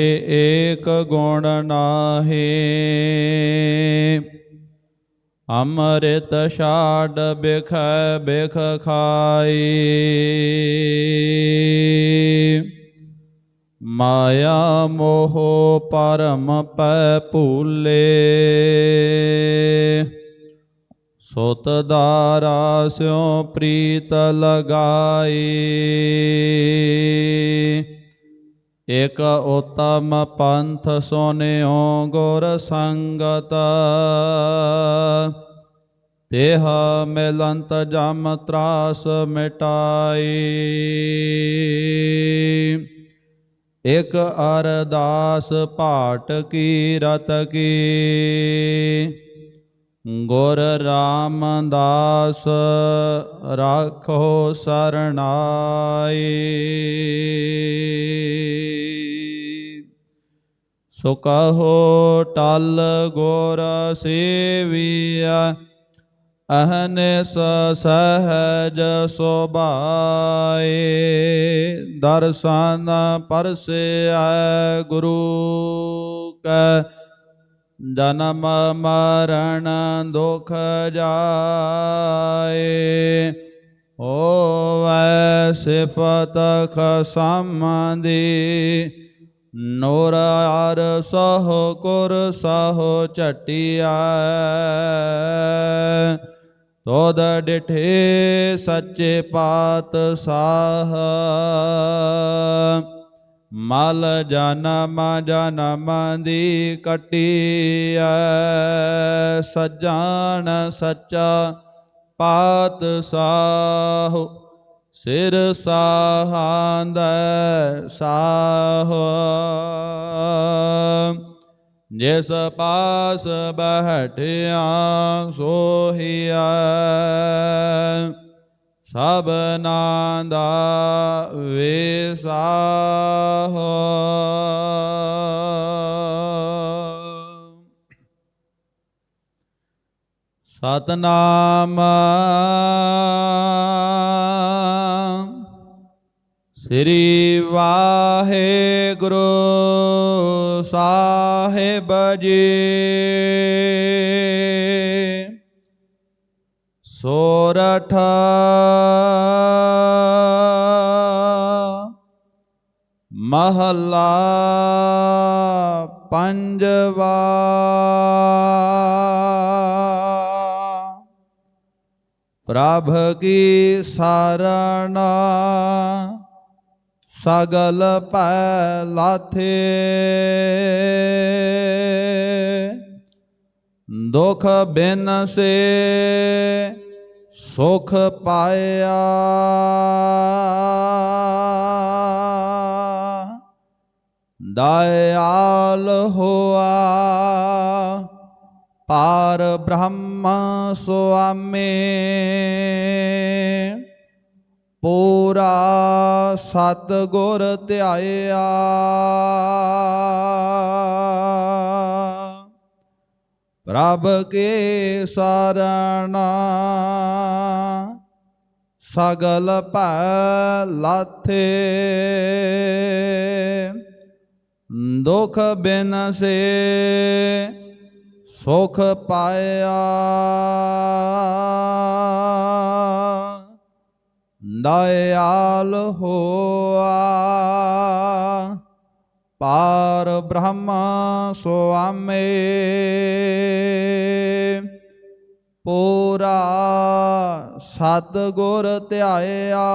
ਏਕ ਗੁਣ ਨਾਹੀ। ਅੰਮ੍ਰਿਤ ਛਾੜ ਬਿਖ ਬਿਖ ਖਾਈ। ਮਾਇਆ ਮੋਹ ਪਰਮ ਪੈ ਭੂਲੇ। ਸੋਤ ਦਾਰਾ ਸਿਉ ਪ੍ਰੀਤ ਲਗਾਈ। ਇਕ ਉਤਮ ਪੰਥ ਸੋਨਿਓ ਗੁਰ ਸੰਗਤ। ਤੇਹ ਮਿਲੰਤ ਜਮ ਤਰਾਸ ਮਿਟਾਈ। ਇਕ ਅਰਦਾਸ ਪਾਟ ਕੀ ਰਤ ਕੀ। ਗੁਰ ਰਾਮਦਾਸ ਰਾਖੋ ਸਰਣਾਈ। ਸੋ ਕਹੋ ਟਲ ਗੁਰ ਸੇਵੀਆ ਅਹਨਿਸ ਸਹਜ ਸੁਭਾਏ। ਦਰਸ਼ਨ ਪਰਸਿਆ ਗੁਰੂ ਕੈ, ਜਨਮ ਮਰਨ ਦੁਖ ਜਾਏ। ਹੋਵੈ ਸਿਫਤ ਖਸਮ ਦੀ ਨੂਰ ਆਰ ਸਹ ਕੁਰ ਸਹ ਝਟਿਆ। ਤੋਦ ਡਿਠੇ ਸੱਚੇ ਪਾਤ ਸਾਹ। ਮਲ ਜਨਮ ਜਨਮ ਦੀ ਕਟਿਐ। ਸਜਾਨ ਸੱਚਾ ਪਾਤ ਸਾਹੁ। ਸਿਰ ਸਾਹਾਂਦ ਸਾਹ। ਜਿਸ ਪਾਸ ਬਹਿਠਿਆ ਸੋਹੀਆ ਸਭਨਾਂ ਦਾ ਵਿਸਾਹ ਸਤਨਾਮ ਸ੍ਰੀ ਵਾਹਿਗੁਰੂ ਸਾਹਿਬ ਜੀ। ਸੋਰਠ। ਮਹੱਲਾ ਪੰਜਵਾ। ਪ੍ਰਭ ਕੀ ਸਰਣ ਸਗਲ ਪੈ ਲਾਥੇ। ਦੁਖ ਬਿਨ ਸੇ ਸੁਖ ਪਾਇਆ। ਦਇਆਲ ਹੋਆ ਪਾਰ ਬ੍ਰਹਮ ਸੁਆਮੀ। ਪੂਰਾ ਸਤ ਗੁਰ ਧਿਆਇਆ। ਪ੍ਰਭ ਕੇ ਸਰਣਾ ਸਗਲ ਭੈ ਲਾਥੇ ਦੁਖ ਬਿਨ ਸੇ ਸੁਖ ਪਾਇਆ। ਦਇਆਲ ਹੋਆ। ਪਾਰ ਬ੍ਰਹਮ ਸੁਆਮੇ। ਪੂਰਾ ਸਤ ਗੁਰ ਧਿਆਇਆ।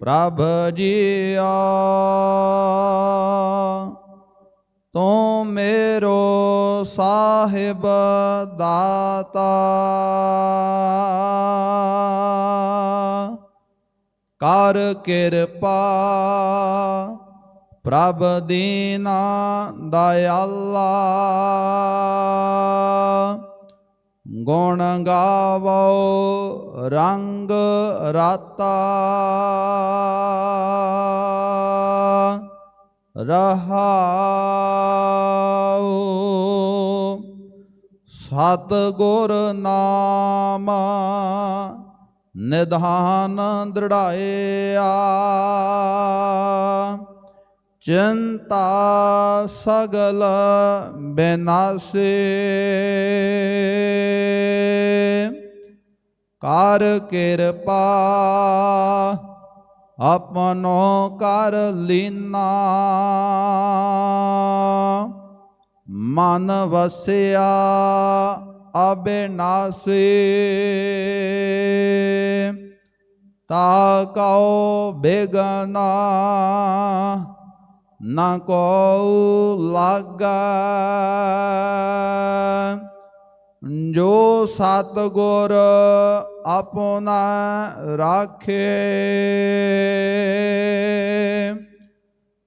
ਪ੍ਰਭ ਜੀਆ ਤੂੰ ਮੇਰੋ ਸਾਹਿਬ ਦਾਤਾ। ਕਰ ਕਿਰਪਾ ਪ੍ਰਭ ਦੀਨਾ ਦਇਆਲਾ। ਗੁਣ ਗਾਵੋ ਰੰਗ ਰਾਤਾ। ਰਹਾਉ ਸਤ ਗੁਰ ਨਾਮ ਨਿਧਾਨ ਦ੍ਰਿੜਾਇਆ। ਚਿੰਤਾ ਸਗਲ ਬਿਨਾਸੇ। ਕਰ ਕਿਰਪਾ ਆਪਨੋ ਕਰ ਲੀਨਾ। ਮਨ ਵਸਿਆ ਅਬਿਨਾਸੀ। ਤਾ ਕਉ ਬੇਗਨਾ ਨਾ ਕੋ ਲਾਗਾ। ਜੋ ਸਤਗੁਰ ਆਪਣਾ ਰਾਖੇ,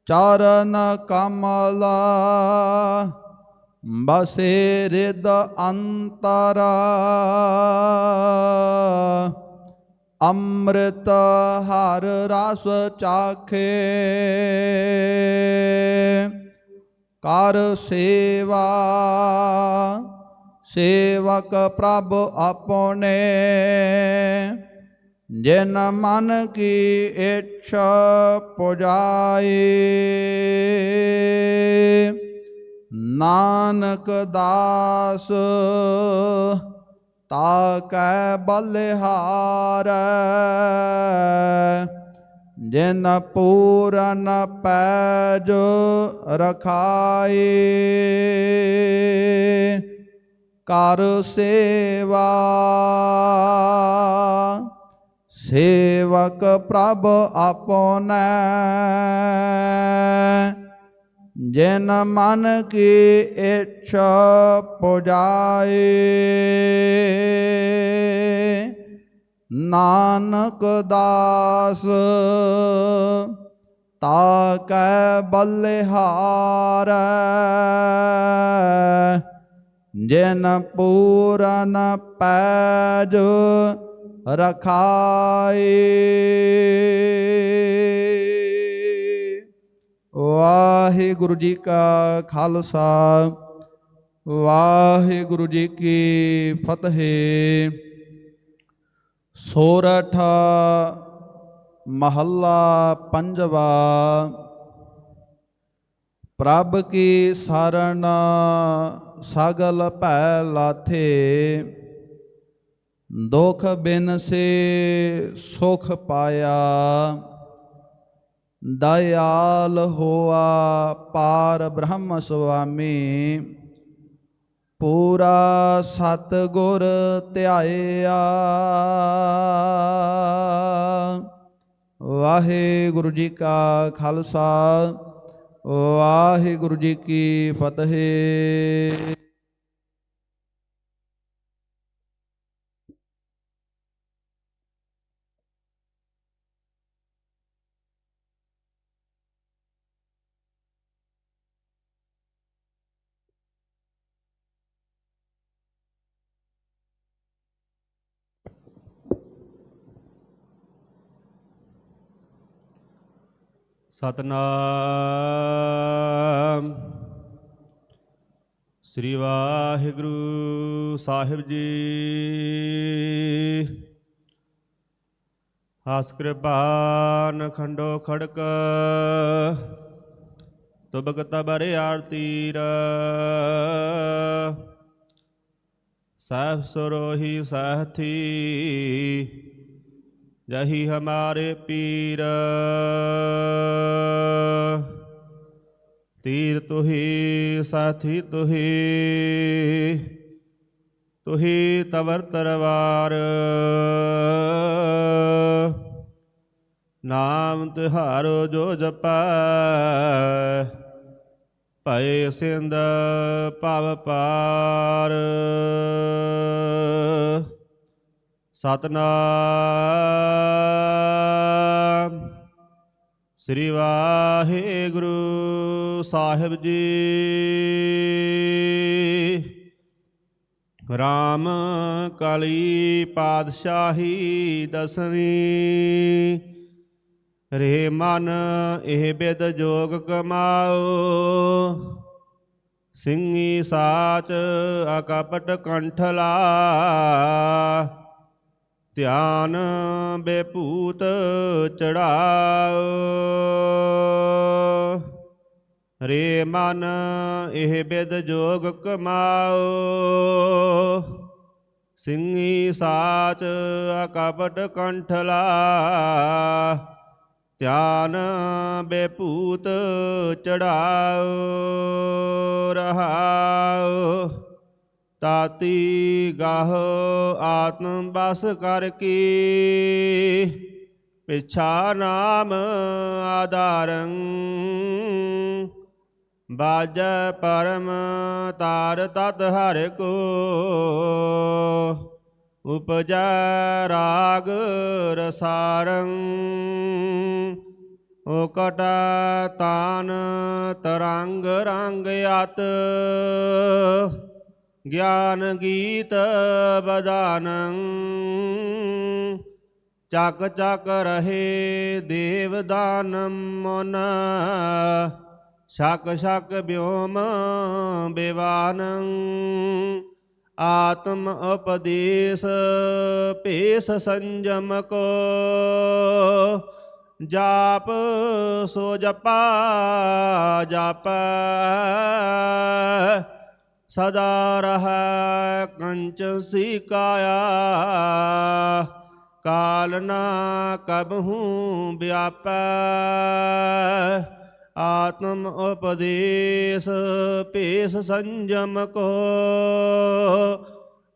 ਚਰਨ ਕਮਲ ਬਸੇ ਰਿਦ ਅੰਤਰ, ਅੰਮ੍ਰਿਤ ਹਰ ਰਸ ਚਾਖੇ। ਕਰ ਸੇਵਾ, ਸੇਵਕ ਪ੍ਰਭ ਆਪਨੇ ਜਿਨ ਮਨ ਕੀ ਇੱਛਾ ਪੁਜਾਈ ਨਾਨਕ ਦਾਸ ਤਾ ਕੈ ਬਲਿਹਾਰ। ਜਿਨ ਪੂਰਨ ਪੈਜ ਰਖਾਏ ਕਰ ਸੇਵਾ। ਸੇਵਕ ਪ੍ਰਭ ਆਪਨੈ ਜਿਨ ਮਨ ਕੀ ਇੱਛਾ ਪੁਜਾਏ। ਨਾਨਕ ਦਾਸ ਤਾ ਕੈ ਬਲਿਹਾਰ। ਜਿਨ ਪੂਰਨ ਪੈਜ ਰਖਾਈ ਵਾਹਿਗੁਰੂ ਜੀ ਕਾ ਖਾਲਸਾ, ਵਾਹਿਗੁਰੂ ਜੀ ਕੀ ਫਤਿਹ। ਸੋਰਠ ਮਹੱਲਾ ਪੰਜਵਾ, ਪ੍ਰਭ ਕੀ ਸਰਣ ਸਗਲ ਭੈ ਲਾਥੇ, ਦੁਖ ਬਿਨ ਸੇ ਸੁਖ ਪਾਇਆ। ਦਇਆਲ ਹੋਆ ਪਾਰ ਬ੍ਰਹਮ ਸੁਆਮੀ, ਪੂਰਾ ਸਤ ਗੁਰ ਧਿਆਇਆ। ਵਾਹਿਗੁਰੂ ਜੀ ਕਾ ਖਾਲਸਾ, ਵਾਹਿਗੁਰੂ ਜੀ ਕੀ ਫਤਿਹ। ਸਤਨਾਮ। ਸ੍ਰੀ ਵਾਹਿਗੁਰੂ ਸਾਹਿਬ ਜੀ। ਹਸ ਕਿਰਪਾਨ ਖੰਡੋ ਖੜਕ। ਤੁਬਕ ਤਬਰ ਆਰਤੀਰ ਸਹਿਬ ਸਰੋਹੀ ਸਹਥੀ ਜਹੀ ਹਮਾਰੇ ਪੀਰ। ਤੀਰ ਤੁਹੀ, ਸਾਥੀ ਤੁਹੀ ਤੁਹੀ ਤਵਰ ਤਰਵਾਰ ਨਾਮ ਤਿਹਾਰੋ ਜੋ ਜਪੈ, ਭਏ ਸਿੰਧ ਭਵ ਪਾਰ। ਸਤਨਾਮ। ਸ੍ਰੀ ਵਾਹਿਗੁਰੂ ਸਾਹਿਬ ਜੀ। ਰਾਮ ਕਾਲੀ ਪਾਤਸ਼ਾਹੀ ਦਸਵੀਂ। ਰੇ ਮਨ ਇਹ ਬਿਦ ਜੋਗ ਕਮਾਓ। ਸਿੰਘੀ ਸਾਚ ਅਕਪਟ ਕੰਠਲਾ। ਧਿਆਨ ਬੇਪੂਤ ਚੜਾਓ। ਰੇ ਮਨ ਇਹ ਬਿਦ ਜੋਗ ਕਮਾਓ। ਸਿੰਘੀ ਸਾਚ ਅਕਪਟ ਕੰਠਲਾ। ਧਿਆਨ ਬੇਪੂਤ ਚੜਾਓ ਰਹਾਓ। ਤਾਤੀ ਗਾਹ ਆਤਮ ਬਸ ਕਰ ਕੀ। ਪਿਛਾ ਨਾਮ ਆਧਾਰੰ, ਬਾਜੈ ਪਰਮ ਤਾਰ ਤਤ ਹਰਿ ਕੋ। ਉਪਜ ਰਾਗ ਰਸਾਰੰ ਓ ਕਟ ਤਾਨ ਤਰੰਗ ਰੰਗ ਅਤ। ਗਿਆਨ ਗੀਤ ਬਦਾਨੰ ਚੱਕ ਚੱਕ ਰਹੇ ਦੇਵ ਦਾਨੰ ਮਨ। ਸ਼ਕ ਸ਼ਕ ਬਿਓਮ ਬਿਵਾਨੰ। ਆਤਮ ਉਪਦੇਸ਼ ਭੇਸ ਸੰਜਮ ਕੋ। ਜਾਪ ਸੋ ਜਪਾ ਜਾਪੈ। ਸਦਾ ਰਹੈ ਕੰਚ ਸਿਕਾਇਆ। ਕਾਲ ਨਾ ਕਬਹੂ ਵਿਆਪੈ। ਆਤਮ ਉਪਦੇਸ਼ ਭੇਸ ਸੰਜਮ ਕੋ।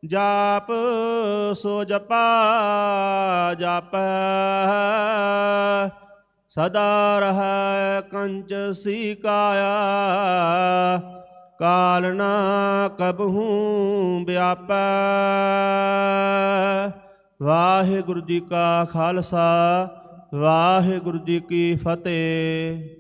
ਜਾਪ ਸੋ ਜਪਾ ਜਾਪ। ਸਦਾ ਰਹਾ ਕੰਚ ਸਿਕਾਇਆ। ਕਾਲ ਨਾ ਕਬਹੂ ਵਿਆਪੈ ਵਾਹਿਗੁਰੂ ਜੀ ਕਾ ਖਾਲਸਾ ਵਾਹਿਗੁਰੂ ਜੀ ਕੀ ਫਤਿਹ।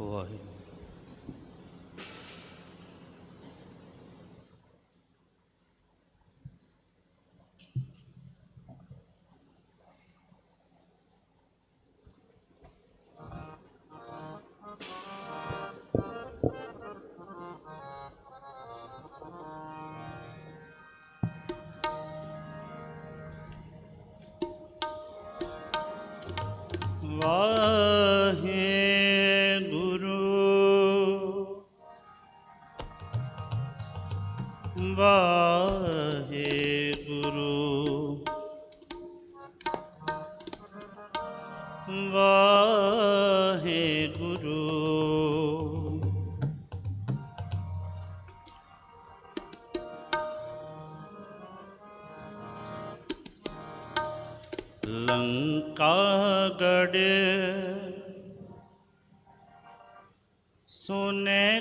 ਵਾਹਿਗੁਰੂ ਵਾਹਿਗੁਰੂ ਲੰਕਾ ਗੜ ਸੁਨੇ